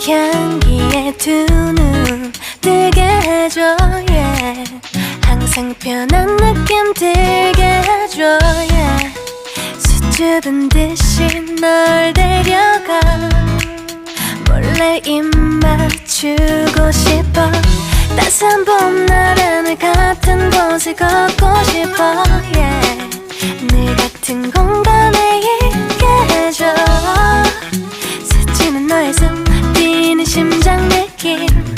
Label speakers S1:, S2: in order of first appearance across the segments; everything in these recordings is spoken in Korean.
S1: 향기에 두 눈 뜨게 해줘 yeah. 항상 편한 느낌 들게 해줘 yeah. 수줍은 듯이 널 데려가 몰래 입 맞추고 싶어 따스한 봄날은 같은 곳을 걷고 싶어 yeah. 늘 같은 공간에 있게 해줘 스치는 너의 숨 심장 느낌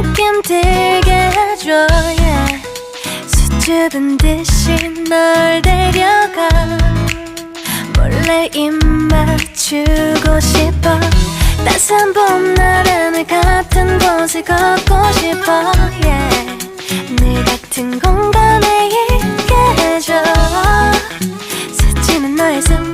S1: 느낌 들게 해줘 yeah. 수줍은 듯이 널 데려가 몰래 입 맞추고 싶어 따스한 봄날은 같은 곳을 걷고 싶어 yeah. 늘 같은 공간에 있게 해줘 스치는 너의 숨